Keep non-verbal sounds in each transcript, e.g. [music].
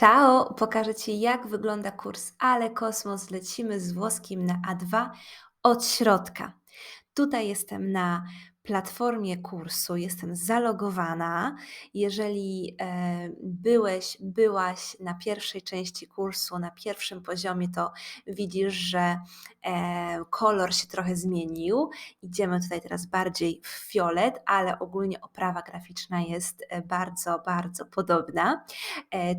Ciao! Pokażę Ci, jak wygląda kurs Ale Kosmos. Lecimy z włoskim na A2 od środka. Tutaj jestem na platformie kursu, jestem zalogowana. Jeżeli e, byłeś, byłaś na pierwszej części kursu, na pierwszym poziomie, to widzisz, że e, kolor się trochę zmienił. Idziemy tutaj teraz bardziej w fiolet, ale ogólnie oprawa graficzna jest e, bardzo, bardzo podobna.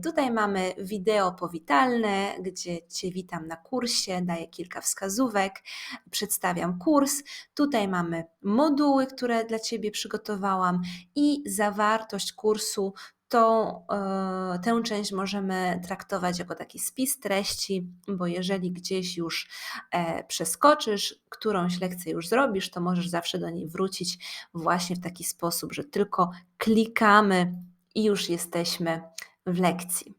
Tutaj mamy wideo powitalne, gdzie Cię witam na kursie, daję kilka wskazówek, przedstawiam kurs. Tutaj mamy moduły, które dla Ciebie przygotowałam i zawartość kursu. Tą, e, tę część możemy traktować jako taki spis treści, bo jeżeli gdzieś już e, przeskoczysz, którąś lekcję już zrobisz, to możesz zawsze do niej wrócić właśnie w taki sposób, że tylko klikamy i już jesteśmy w lekcji.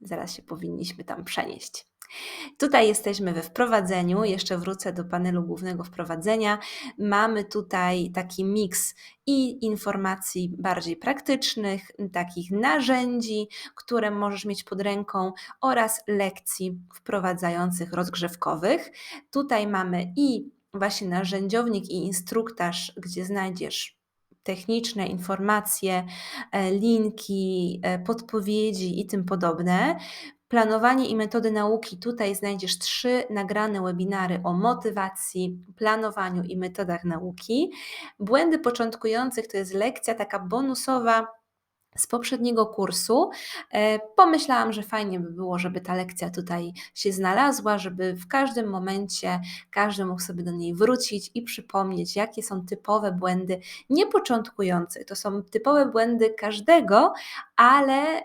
Zaraz się powinniśmy tam przenieść. Tutaj jesteśmy we wprowadzeniu, jeszcze wrócę do panelu głównego wprowadzenia. Mamy tutaj taki miks i informacji bardziej praktycznych, takich narzędzi, które możesz mieć pod ręką oraz lekcji wprowadzających rozgrzewkowych. Tutaj mamy i właśnie narzędziownik i instruktaż, gdzie znajdziesz techniczne informacje, e, linki, e, podpowiedzi i tym podobne. Planowanie i metody nauki. Tutaj znajdziesz trzy nagrane webinary o motywacji, planowaniu i metodach nauki. Błędy początkujących to jest lekcja taka bonusowa z poprzedniego kursu. E, pomyślałam, że fajnie by było, żeby ta lekcja tutaj się znalazła, żeby w każdym momencie każdy mógł sobie do niej wrócić i przypomnieć, jakie są typowe błędy niepoczątkujących. To są typowe błędy każdego, ale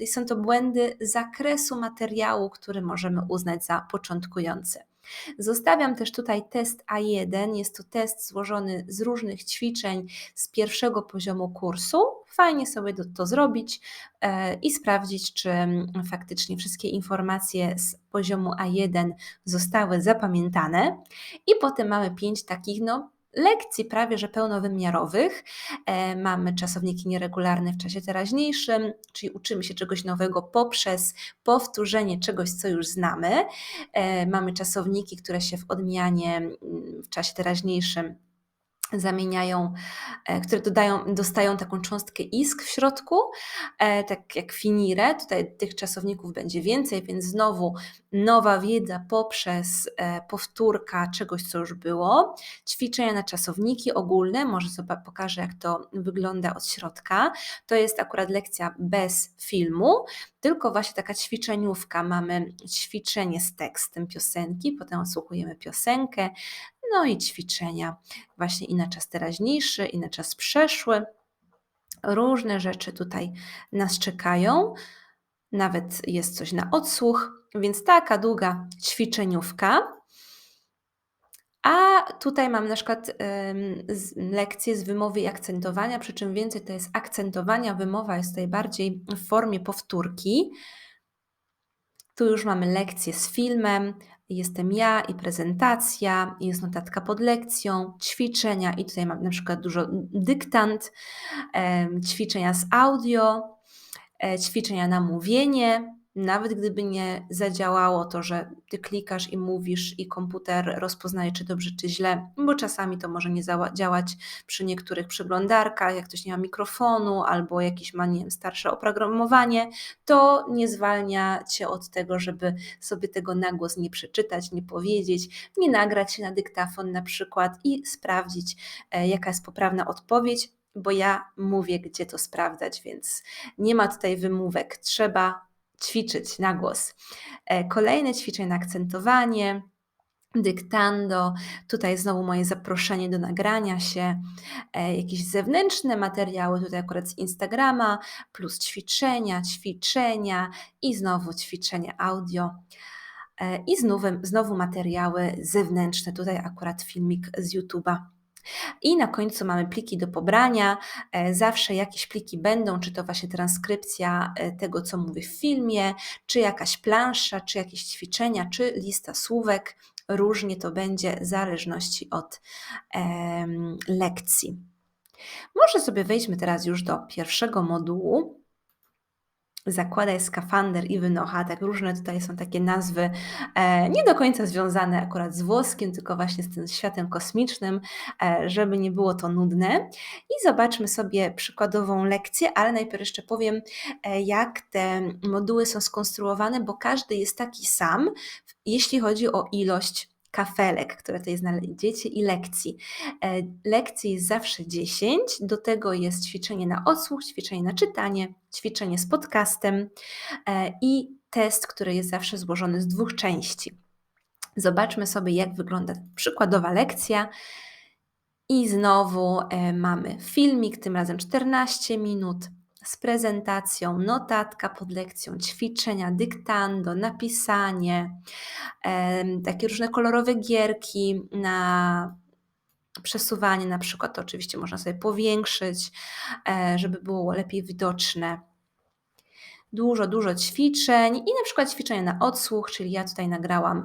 e, są to błędy zakresu materiału, który możemy uznać za początkujący. Zostawiam też tutaj test A1. Jest to test złożony z różnych ćwiczeń z pierwszego poziomu kursu. Fajnie sobie to, zrobić e, i sprawdzić, czy faktycznie wszystkie informacje z poziomu A1 zostały zapamiętane. I potem mamy pięć takich no, lekcji prawie że pełnowymiarowych. E, mamy czasowniki nieregularne w czasie teraźniejszym, czyli uczymy się czegoś nowego poprzez powtórzenie czegoś, co już znamy. E, mamy czasowniki, które się w odmianie mm, w czasie teraźniejszym zamieniają, e, które dodają, dostają taką cząstkę isk w środku, e, tak jak finire. Tutaj tych czasowników będzie więcej, więc znowu nowa wiedza poprzez e, powtórka czegoś, co już było. Ćwiczenia na czasowniki ogólne, może sobie pokażę, jak to wygląda od środka. To jest akurat lekcja bez filmu, tylko właśnie taka ćwiczeniówka. Mamy ćwiczenie z tekstem piosenki, potem odsłuchujemy piosenkę, no i ćwiczenia właśnie i na czas teraźniejszy, i na czas przeszły. Różne rzeczy tutaj nas czekają. Nawet jest coś na odsłuch, więc taka długa ćwiczeniówka. A tutaj mam na przykład lekcje z wymowy i akcentowania, przy czym więcej to jest akcentowania, wymowa jest tutaj bardziej w formie powtórki. Tu już mamy lekcję z filmem, jestem ja i prezentacja, jest notatka pod lekcją, ćwiczenia i tutaj mam na przykład dużo dyktant, ćwiczenia z audio, e, ćwiczenia na mówienie, nawet gdyby nie zadziałało to, że ty klikasz i mówisz i komputer rozpoznaje, czy dobrze, czy źle, bo czasami to może nie działać przy niektórych przeglądarkach, jak ktoś nie ma mikrofonu albo jakieś ma, nie wiem, starsze oprogramowanie, to nie zwalnia cię od tego, żeby sobie tego na głos nie przeczytać, nie powiedzieć, nie nagrać się na dyktafon na przykład i sprawdzić, e, jaka jest poprawna odpowiedź, bo ja mówię, gdzie to sprawdzać, więc nie ma tutaj wymówek. Trzeba ćwiczyć na głos. E, kolejne ćwiczenie na akcentowanie, dyktando. Tutaj znowu moje zaproszenie do nagrania się, e, jakieś zewnętrzne materiały, tutaj akurat z Instagrama, plus ćwiczenia, ćwiczenia i znowu ćwiczenia audio. E, I znowu, znowu materiały zewnętrzne, tutaj akurat filmik z YouTube'a. I na końcu mamy pliki do pobrania. E, zawsze jakieś pliki będą, czy to właśnie transkrypcja e, tego, co mówię w filmie, czy jakaś plansza, czy jakieś ćwiczenia, czy lista słówek. Różnie to będzie w zależności od em, lekcji. Może sobie wejdźmy teraz już do pierwszego modułu. Zakładaj skafander i wynocha. Tak różne tutaj są takie nazwy, e, nie do końca związane akurat z włoskim, tylko właśnie z tym światem kosmicznym, e, żeby nie było to nudne. I zobaczmy sobie przykładową lekcję, ale najpierw jeszcze powiem, e, jak te moduły są skonstruowane, bo każdy jest taki sam, jeśli chodzi o ilość kafelek, które tutaj znajdziecie i lekcji. E, lekcji jest zawsze 10, do tego jest ćwiczenie na odsłuch, ćwiczenie na czytanie, ćwiczenie z podcastem e, i test, który jest zawsze złożony z dwóch części. Zobaczmy sobie, jak wygląda przykładowa lekcja. I znowu e, mamy filmik, tym razem 14 minut z prezentacją, notatka pod lekcją, ćwiczenia, dyktando, napisanie, takie różne kolorowe gierki na przesuwanie, na przykład to oczywiście można sobie powiększyć, e, żeby było lepiej widoczne. Dużo, dużo ćwiczeń i na przykład ćwiczenia na odsłuch, czyli ja tutaj nagrałam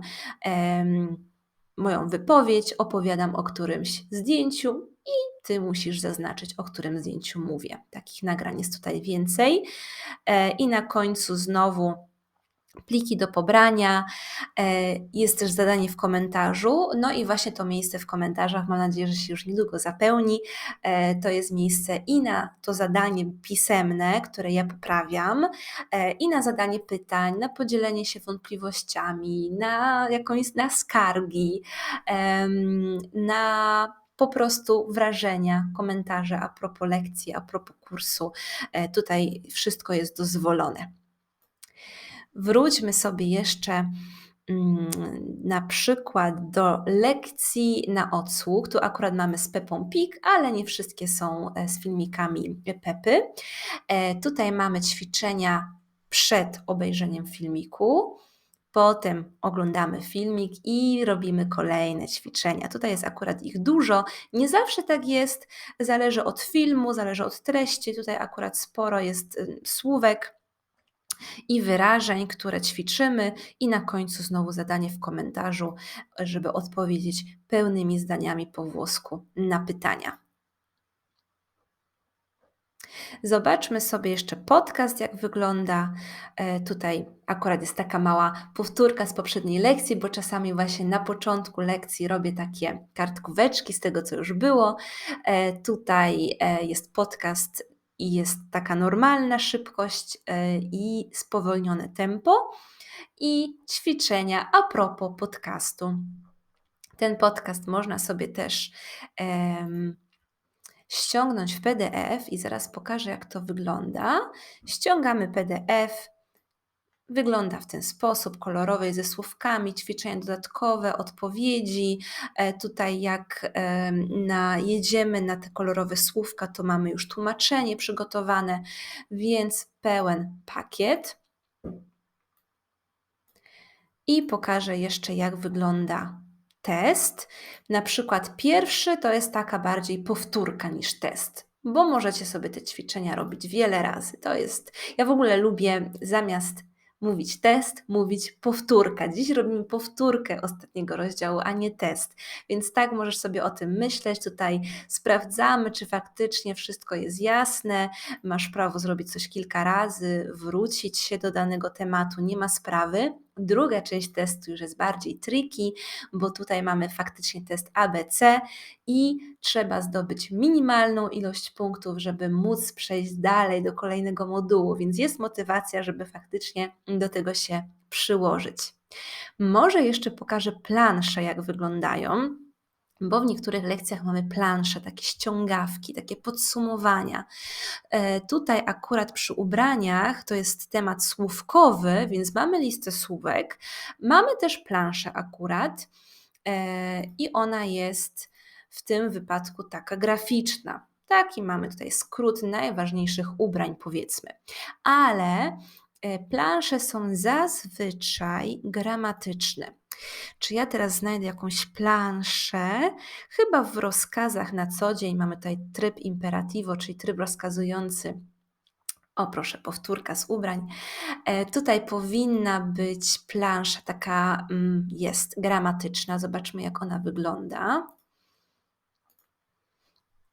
moją wypowiedź, opowiadam o którymś zdjęciu i Ty musisz zaznaczyć, o którym zdjęciu mówię. Takich nagrań jest tutaj więcej. E, I na końcu znowu pliki do pobrania. E, jest też zadanie w komentarzu. No i właśnie to miejsce w komentarzach, mam nadzieję, że się już niedługo zapełni. E, to jest miejsce i na to zadanie pisemne, które ja poprawiam, i na zadanie pytań, na podzielenie się wątpliwościami, na jakąś na skargi, na po prostu wrażenia, komentarze a propos lekcji, a propos kursu. E, tutaj wszystko jest dozwolone. Wróćmy sobie jeszcze mm, na przykład do lekcji na odsłuch. Tu akurat mamy z Pepą Pik, ale nie wszystkie są e, z filmikami Pepy. E, tutaj mamy ćwiczenia przed obejrzeniem filmiku. Potem oglądamy filmik i robimy kolejne ćwiczenia. Tutaj jest akurat ich dużo. Nie zawsze tak jest, zależy od filmu, zależy od treści. Tutaj akurat sporo jest y, słówek i wyrażeń, które ćwiczymy, i na końcu znowu zadanie w komentarzu, żeby odpowiedzieć pełnymi zdaniami po włosku na pytania. Zobaczmy sobie jeszcze podcast, jak wygląda. E, tutaj akurat jest taka mała powtórka z poprzedniej lekcji, bo czasami właśnie na początku lekcji robię takie kartkóweczki z tego, co już było. E, tutaj e, jest podcast i jest taka normalna szybkość i spowolnione tempo i ćwiczenia a propos podcastu. Ten podcast można sobie też um, ściągnąć w PDF i zaraz pokażę, jak to wygląda. Ściągamy PDF. Wygląda w ten sposób, kolorowy, ze słówkami, ćwiczenia dodatkowe, odpowiedzi. E, tutaj jak na, jedziemy na te kolorowe słówka, to mamy już tłumaczenie przygotowane, więc pełen pakiet. I pokażę jeszcze, jak wygląda test. Na przykład pierwszy to jest taka bardziej powtórka niż test, bo możecie sobie te ćwiczenia robić wiele razy. To jest, ja w ogóle lubię zamiast mówić test, mówić powtórka. Dziś robimy powtórkę ostatniego rozdziału, a nie test. Więc tak możesz sobie o tym myśleć. Tutaj sprawdzamy, czy faktycznie wszystko jest jasne. Masz prawo zrobić coś kilka razy, wrócić się do danego tematu, nie ma sprawy. Druga część testu już jest bardziej tricky, bo tutaj mamy faktycznie test ABC i trzeba zdobyć minimalną ilość punktów, żeby móc przejść dalej do kolejnego modułu, więc jest motywacja, żeby faktycznie do tego się przyłożyć. Może jeszcze pokażę plansze, jak wyglądają bo w niektórych lekcjach mamy plansze, takie ściągawki, takie podsumowania. E, tutaj akurat przy ubraniach to jest temat słówkowy, więc mamy listę słówek. Mamy też planszę akurat e, i ona jest w tym wypadku taka graficzna. Taki mamy tutaj skrót najważniejszych ubrań, powiedzmy. Ale e, plansze są zazwyczaj gramatyczne. Czy ja teraz znajdę jakąś planszę? Chyba w rozkazach na co dzień mamy tutaj tryb imperativo, czyli tryb rozkazujący. O, proszę, powtórka z ubrań. E, tutaj powinna być plansza taka, mm, jest gramatyczna. Zobaczmy, jak ona wygląda.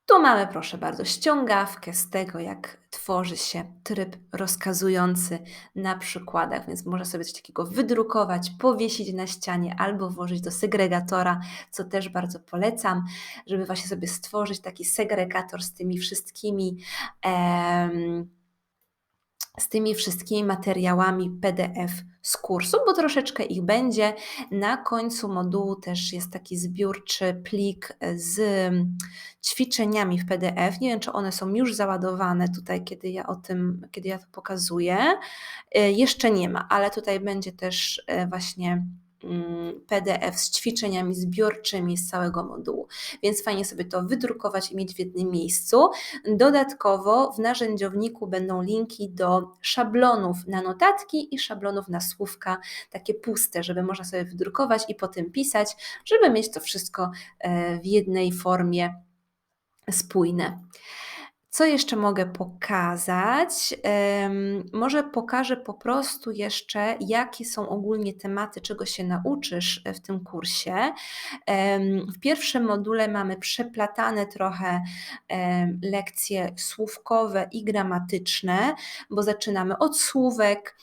Tu mamy, proszę bardzo, ściągawkę z tego, jak tworzy się tryb rozkazujący na przykładach, więc można sobie coś takiego wydrukować, powiesić na ścianie albo włożyć do segregatora, co też bardzo polecam, żeby właśnie sobie stworzyć taki segregator z tymi wszystkimi. Em, z tymi wszystkimi materiałami PDF z kursu, bo troszeczkę ich będzie. Na końcu modułu też jest taki zbiórczy plik z ćwiczeniami w PDF. Nie wiem, czy one są już załadowane tutaj, kiedy ja o tym, kiedy ja to pokazuję. E, jeszcze nie ma, ale tutaj będzie też e, właśnie PDF z ćwiczeniami zbiorczymi z całego modułu, więc fajnie sobie to wydrukować i mieć w jednym miejscu. Dodatkowo w narzędziowniku będą linki do szablonów na notatki i szablonów na słówka, takie puste, żeby można sobie wydrukować i potem pisać, żeby mieć to wszystko e, w jednej formie spójne. Co jeszcze mogę pokazać? Może pokażę po prostu jeszcze, jakie są ogólnie tematy, czego się nauczysz w tym kursie. W pierwszym module mamy przeplatane trochę lekcje słówkowe i gramatyczne, bo zaczynamy od słówek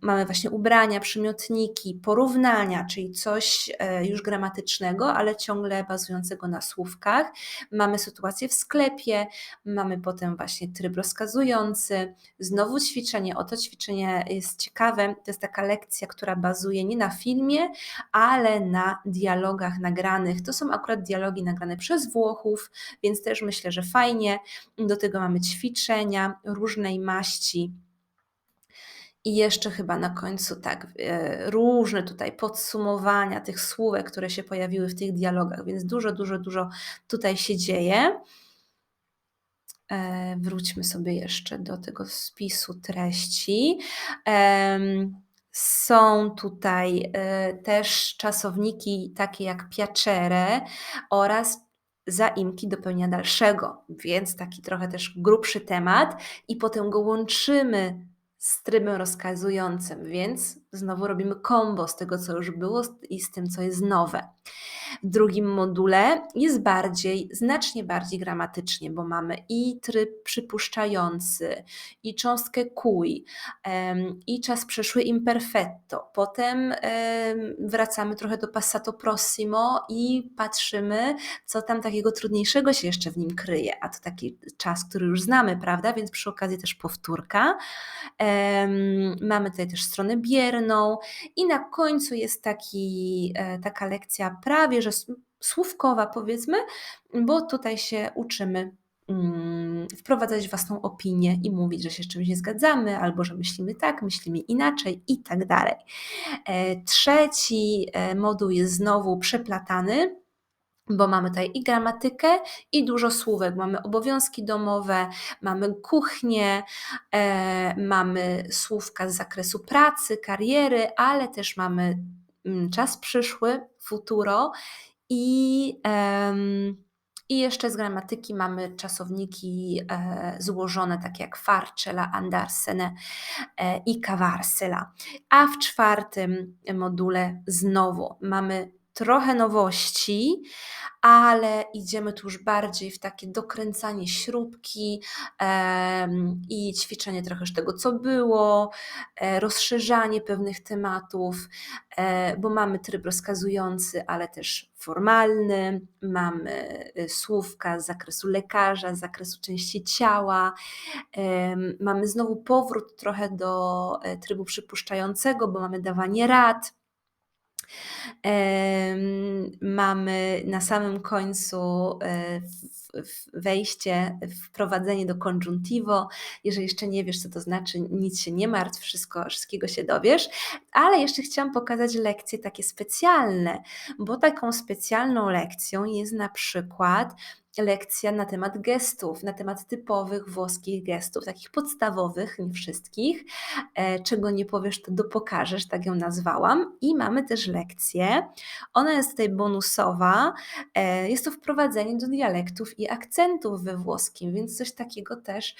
mamy właśnie ubrania, przymiotniki, porównania, czyli coś e, już gramatycznego, ale ciągle bazującego na słówkach. Mamy sytuację w sklepie, mamy potem właśnie tryb rozkazujący, znowu ćwiczenie. Oto ćwiczenie jest ciekawe. To jest taka lekcja, która bazuje nie na filmie, ale na dialogach nagranych. To są akurat dialogi nagrane przez Włochów, więc też myślę, że fajnie. Do tego mamy ćwiczenia różnej maści i jeszcze chyba na końcu tak, e, różne tutaj podsumowania tych słówek, które się pojawiły w tych dialogach, więc dużo, dużo, dużo tutaj się dzieje. E, wróćmy sobie jeszcze do tego spisu treści. Są tutaj e, też czasowniki takie jak piacere oraz zaimki do pełnia dalszego, więc taki trochę też grubszy temat i potem go łączymy z trybem rozkazującym, więc znowu robimy kombo z tego, co już było i z tym, co jest nowe. W drugim module jest bardziej, znacznie bardziej gramatycznie, bo mamy i tryb przypuszczający, i cząstkę kuj, i czas przeszły imperfetto. Potem wracamy trochę do passato prossimo i patrzymy, co tam takiego trudniejszego się jeszcze w nim kryje. A to taki czas, który już znamy, prawda? Więc przy okazji też powtórka. Mamy tutaj też stronę bierną i na końcu jest taki, e, taka lekcja prawie, że słówkowa powiedzmy, bo tutaj się uczymy mm, wprowadzać własną opinię i mówić, że się z czymś nie zgadzamy, albo że myślimy tak, myślimy inaczej i tak dalej. E, trzeci e, moduł jest znowu przeplatany bo mamy tutaj i gramatykę, i dużo słówek. Mamy obowiązki domowe, mamy kuchnię, e, mamy słówka z zakresu pracy, kariery, ale też mamy czas przyszły, futuro i. i jeszcze z gramatyki mamy czasowniki e, złożone, takie jak Farcela, Andarsene e, i Kavarsela. A w czwartym module znowu mamy trochę nowości, ale idziemy tu już bardziej w takie dokręcanie śrubki i ćwiczenie trochę już tego, co było, e, rozszerzanie pewnych tematów, e, bo mamy tryb rozkazujący, ale też formalny, mamy y, słówka z zakresu lekarza, z zakresu części ciała, mamy znowu powrót trochę do e, trybu przypuszczającego, bo mamy dawanie rad Mamy na samym końcu e, wejście, wprowadzenie do conjuntivo. Jeżeli jeszcze nie wiesz, co to znaczy, nic się nie martw, wszystko, wszystkiego się dowiesz. Ale jeszcze chciałam pokazać lekcje takie specjalne, bo taką specjalną lekcją jest na przykład lekcja na temat gestów, na temat typowych włoskich gestów, takich podstawowych, nie wszystkich. E, czego nie powiesz, to dopokażesz, tak ją nazwałam. I mamy też lekcję. Ona jest tutaj bonusowa. E, jest to wprowadzenie do dialektów i akcentów we włoskim, więc coś takiego też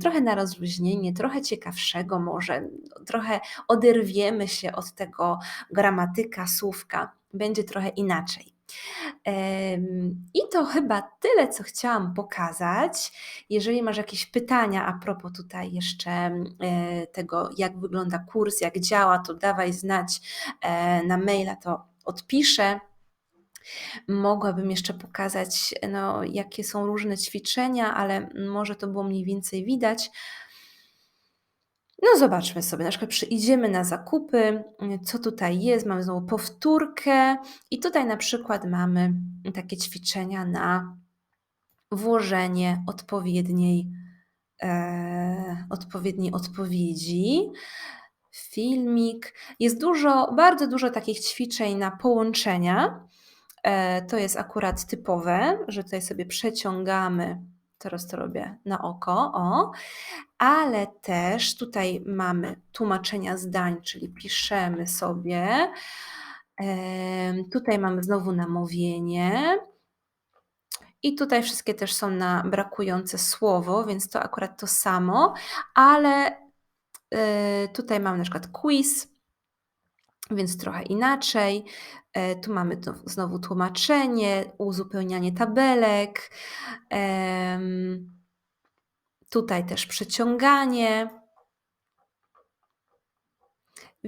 trochę na rozluźnienie, trochę ciekawszego może, trochę oderwiemy się od tego gramatyka, słówka. Będzie trochę inaczej. I to chyba tyle, co chciałam pokazać. Jeżeli masz jakieś pytania a propos tutaj jeszcze tego, jak wygląda kurs, jak działa, to dawaj znać e, na maila, to odpiszę. Mogłabym jeszcze pokazać, no, jakie są różne ćwiczenia, ale może to było mniej więcej widać. No zobaczmy sobie, na przykład przyjdziemy na zakupy, co tutaj jest, mamy znowu powtórkę i tutaj na przykład mamy takie ćwiczenia na włożenie odpowiedniej, e, odpowiedniej odpowiedzi. Filmik. Jest dużo, bardzo dużo takich ćwiczeń na połączenia. E, to jest akurat typowe, że tutaj sobie przeciągamy teraz to robię na oko, o, ale też tutaj mamy tłumaczenia zdań, czyli piszemy sobie. Tutaj mamy znowu namówienie. I tutaj wszystkie też są na brakujące słowo, więc to akurat to samo, ale e, tutaj mamy na przykład quiz, więc trochę inaczej. E, tu mamy znowu tłumaczenie, uzupełnianie tabelek. Tutaj też przeciąganie.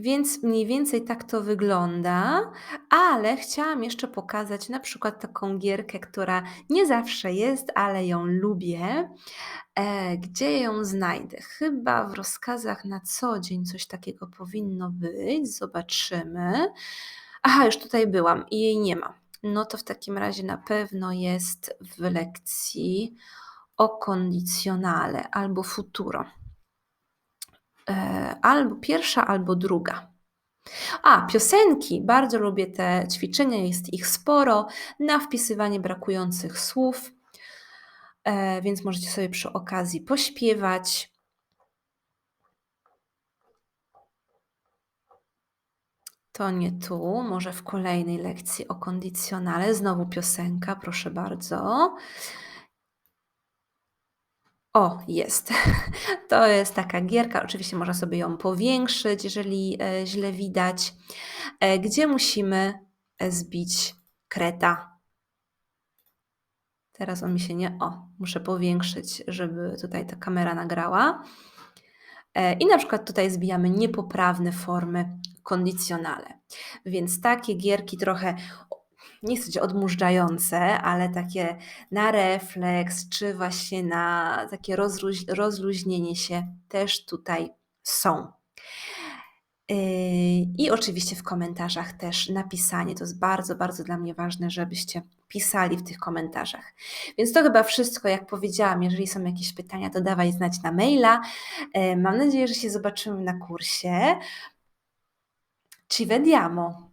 Więc mniej więcej tak to wygląda, ale chciałam jeszcze pokazać na przykład taką gierkę, która nie zawsze jest, ale ją lubię. E, gdzie ją znajdę? Chyba w rozkazach na co dzień coś takiego powinno być. Zobaczymy. Aha, już tutaj byłam i jej nie ma. No to w takim razie na pewno jest w lekcji o kondycjonale albo futuro. E, albo pierwsza, albo druga. A, piosenki. Bardzo lubię te ćwiczenia, jest ich sporo na wpisywanie brakujących słów, e, więc możecie sobie przy okazji pośpiewać. To nie tu, może w kolejnej lekcji o kondycjonale. Znowu piosenka, proszę bardzo. O, jest. [laughs] To jest taka gierka, oczywiście można sobie ją powiększyć, jeżeli e, źle widać, e, gdzie musimy e, zbić kreta. Teraz on mi się nie... O, muszę powiększyć, żeby tutaj ta kamera nagrała. I na przykład tutaj zbijamy niepoprawne formy kondycjonale. Więc takie gierki trochę nie chcę powiedzieć odmurzające, ale takie na refleks, czy właśnie na takie rozluź, rozluźnienie się też tutaj są. Yy, I oczywiście w komentarzach też napisanie. To jest bardzo, bardzo dla mnie ważne, żebyście pisali w tych komentarzach. Więc to chyba wszystko, jak powiedziałam. Jeżeli są jakieś pytania, to dawaj znać na maila. Yy, mam nadzieję, że się zobaczymy na kursie. Ci vediamo!